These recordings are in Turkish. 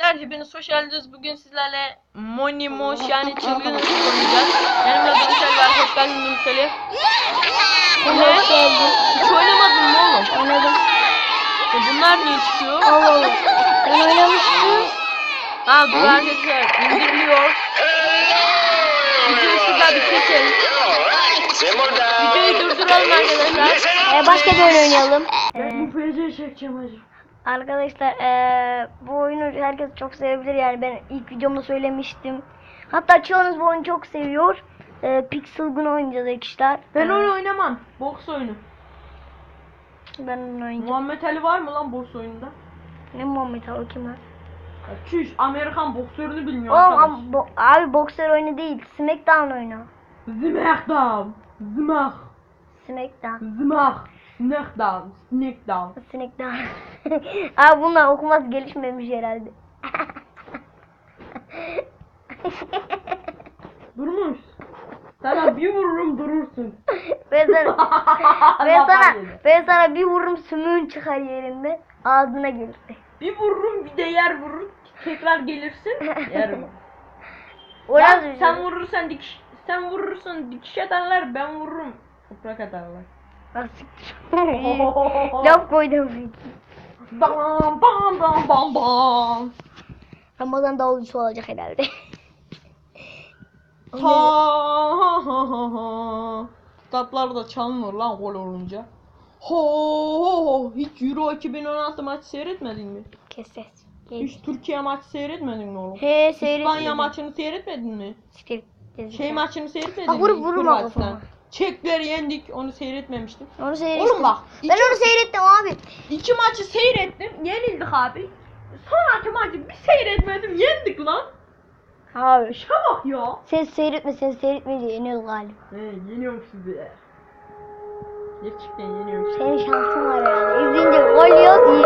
Arkadaşlar hepiniz hoş geldiniz. Bugün sizlerle Moni Moş yani çılgın ışık oynayacağız. Yanımda Dönüşel var. Hoş geldin Dönüşel'e. Ne? Hoş geldin. Hiç oynamadın mı oğlum? Oynadım. E bunlar niye çıkıyor? Allah Allah. Ben oynamıştım. Ha dur arkadaşlar indiriliyor. Videoyu şurada bir keselim. Videoyu durduralım arkadaşlar. Ee, başka bir oyun oynayalım. Ben bu PC çekeceğim hacı. Arkadaşlar ee, bu oyunu herkes çok sevebilir yani ben ilk videomda söylemiştim. Hatta çoğunuz bu oyunu çok seviyor. Ee, Pixel Gun oynayacağız arkadaşlar. Ben Ee, onu oynamam. Boks oyunu. Ben onu oynayacağım. Muhammed Ali var mı lan boks oyununda? Ne Muhammed abi kim var? Çüş Amerikan boksörünü bilmiyor Oğlum arkadaş. bo- abi boksör oyunu değil. Smackdown oyunu. Smackdown. Smack. Smackdown. Smack. Smackdown. Smackdown. Smackdown. abi bunlar okuması gelişmemiş herhalde. Durmuş. Sana bir vururum durursun. ben sana, ben sana, ben sana bir vururum sümüğün çıkar yerinde. Ağzına gelir. Bir vururum bir de yer vurur. Tekrar gelirsin. Yer vurur. Sen şey? vurursan dikiş sen vurursun dikiş atarlar ben vururum. Toprak atarlar. Bak siktir. Laf koydum. Bam bam bam bam bam. Ramazan davulcusu olacak herhalde. Ta ha ha ha ha. Kitaplar da çalınır lan gol olunca. Ho ho ho. Hiç Euro 2016 maç seyretmedin mi? Kes ses. Hiç Türkiye maçı seyretmedin mi oğlum? He seyret. İspanya maçını seyretmedin mi? Siktir. Şey maçını seyretmedin Ha, mi? vurup vurma Hırvatistan. kafama. Çekleri yendik onu seyretmemiştim. Onu seyrettim. Oğlum bak. Ben iki, onu seyrettim abi. iki maçı seyrettim yenildik abi. Sonraki maçı bir seyretmedim yendik lan. Abi. Şuna bak ya. Sen seyretme sen seyretme diye yeniyoruz galiba. He yeniyorum sizi. Gerçekten yeniyorum sizi. Senin şansın var herhalde. İzleyince gol yiyoruz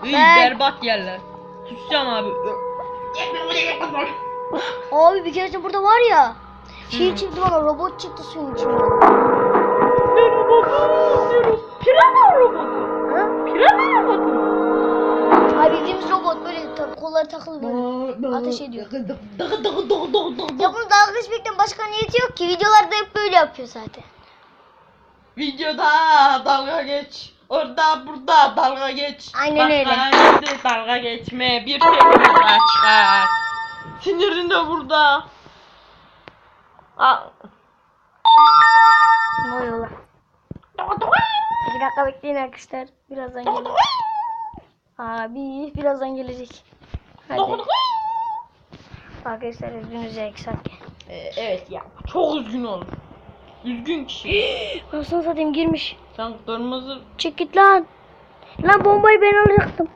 Ama İyi ben... berbat yerler. Susacağım abi. Abi bir kere burada var ya. Şey çıktı bana robot çıktı suyun içinden. Ne robotu? Pirana robotu. Ha? Pirana robotu. Abi bildiğimiz robot böyle ta- kolları takılı böyle. Ateş ediyor. Ya bunu dalga geçmekten başka niyeti yok ki. Videolarda hep böyle yapıyor zaten. Videoda dalga geç. Orada burada dalga geç. Aynen öyle. Başka yerde dalga geçme. Bir kelime daha çıkar. Sinirin de burada. Aa. Ne oluyor? İki dakika bekleyin arkadaşlar. Birazdan gelir. Abi birazdan gelecek. Hadi. Arkadaşlar üzgünüz sanki. Ee, evet ya. Çok üzgün olur. Üzgün kişi. Nasıl satayım girmiş. Sen kırmızı Çık git lan. Lan bombayı ben alacaktım.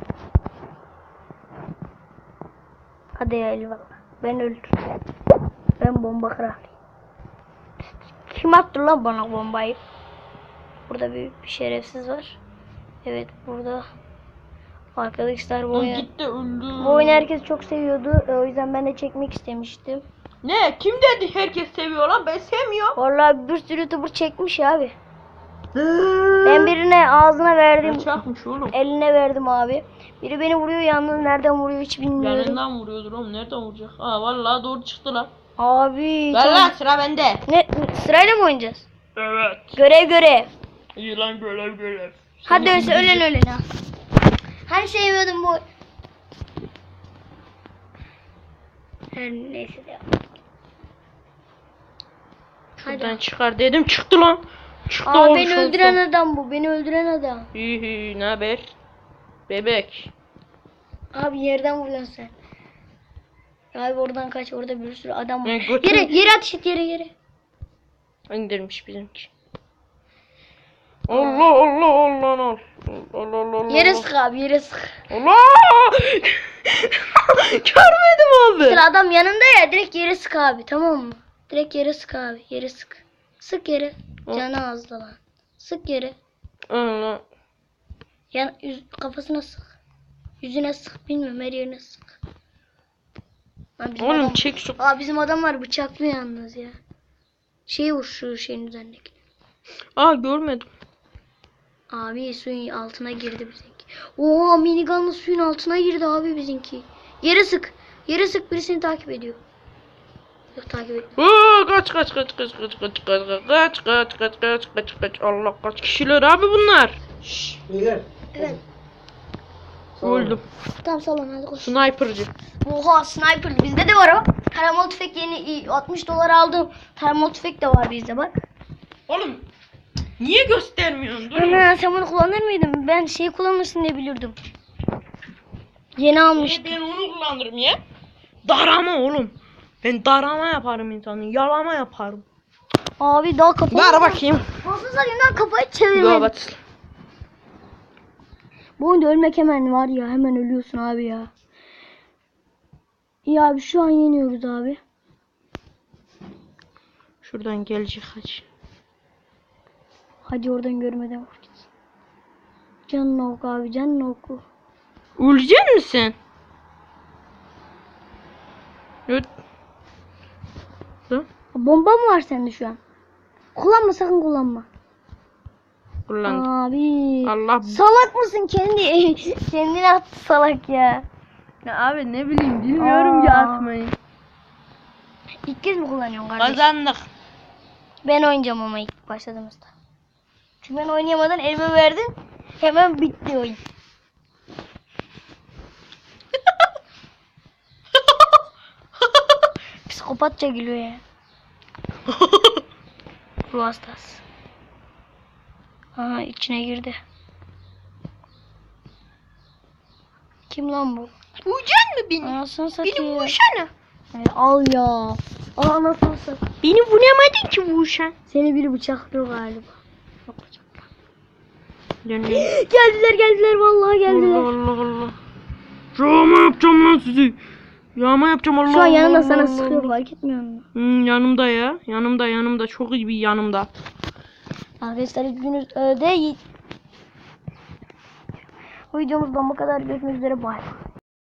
Hadi ya eyvallah. Ben öldüm. Ben bomba kralıyım. Kim attı lan bana bombayı? Burada bir, bir şerefsiz var. Evet burada. Arkadaşlar bu Lan oyunu, gitti öldü. bu oyunu herkes çok seviyordu. E, O yüzden ben de çekmek istemiştim. Ne? Kim dedi herkes seviyor lan? Ben sevmiyorum. Vallahi bir sürü youtuber çekmiş abi. Ben birine ağzına verdim. Çakmış oğlum. Eline verdim abi. Biri beni vuruyor yalnız nereden vuruyor hiç bilmiyorum. Yanından vuruyordur oğlum. Nereden vuracak? Aa vallahi doğru çıktı lan. Abi. Ver lan sıra bende. Ne sırayla mı oynayacağız? Evet. Görev görev. İyi lan görev görev. Hadi Seni öyleyse ölen ölen ha. Hani sevmiyordum bu. Her neyse de. Hadi. Ben çıkar dedim çıktı lan. Çıktı Aa beni şansa. öldüren adam bu. Beni öldüren adam. İyi ne haber? Bebek. Abi yerden vuruyorsun sen. Abi oradan kaç. Orada bir sürü adam var. Ne, götür- Yere yere ateş et yere yere. İndirmiş bizimki. Allah Allah Allah Allah. Allah Allah Allah. Yere sık abi yere sık. Allah. Görmedim abi. Mesela adam yanında ya direkt yere sık abi tamam mı? Direkt yere sık abi yere sık. Sık yere. Canı azdı lan. Sık yere. Allah. Yani yüz, kafasına sık. Yüzüne sık. Bilmiyorum her yerine sık. Lan bizim Oğlum adam- çek şu. Aa bizim adam var bıçaklı yalnız ya. Şeyi vur şu şeyin üzerindeki. Aa görmedim. Abi suyun altına girdi bizimki. Oha minigunla suyun altına girdi abi bizimki. Yere sık. Yere sık birisini takip ediyor. Yok takip et. Oo, kaç kaç kaç kaç kaç kaç kaç kaç kaç kaç kaç kaç kaç kaç Allah kaç kişiler abi bunlar. Beyler. Evet. Öldüm. Tamam salon hadi koş. Sniper'cı. Oha sniper bizde de var o. Taramalı tüfek yeni 60 dolar aldım. Taramalı tüfek de var bizde bak. Oğlum niye göstermiyorsun? Dur. Ana sen bunu kullanır mıydın? Ben şey kullanırsın diye bilirdim. Yeni almıştım. Ben onu kullanırım ya? Darama oğlum. Ben darama yaparım insanı. Yalama yaparım. Abi daha kafayı... Ver bakayım. Nasıl sayımdan kafayı Dur çevirmedim. bak. Bu oyunda ölmek hemen var ya. Hemen ölüyorsun abi ya. İyi abi şu an yeniyoruz abi. Şuradan gelecek kaç. Hadi oradan görmeden vur gitsin. Canını oku abi canını oku. Ölecek misin? Evet. Dur. Bomba mı var sende şu an? Kullanma sakın kullanma. Kullandım. Abi. Allah. Salak mısın kendi? Kendine attı salak ya. Ya abi ne bileyim bilmiyorum ya atmayı. İlk kez mi kullanıyorsun kardeş? Kazandık. Ben oynayacağım ama ilk başladığımızda. Çünkü ben oynayamadan elime verdin. Hemen bitti oyun. Psikopatça gülüyor ya. Ruh hastası. Aha içine girdi. Kim lan bu? Vuracaksın mı beni? Anasını satayım. Beni vursana. Evet, al ya. Al anasını satayım. Beni vuramadın ki vursan. Seni biri bıçaklıyor galiba. Yok bıçak. Dönüyor. Geldiler geldiler vallahi geldiler. Allah Allah Allah. Yağma yapacağım lan sizi. Yağma yapacağım Allah Şu an yanında Allah, sana Allah, sıkıyor Allah. fark etmiyor musun? Hmm, yanımda ya. Yanımda yanımda. Çok iyi bir yanımda. Arkadaşlar gününüz değil. Bu videomuzdan bu kadar görüşmek üzere bay.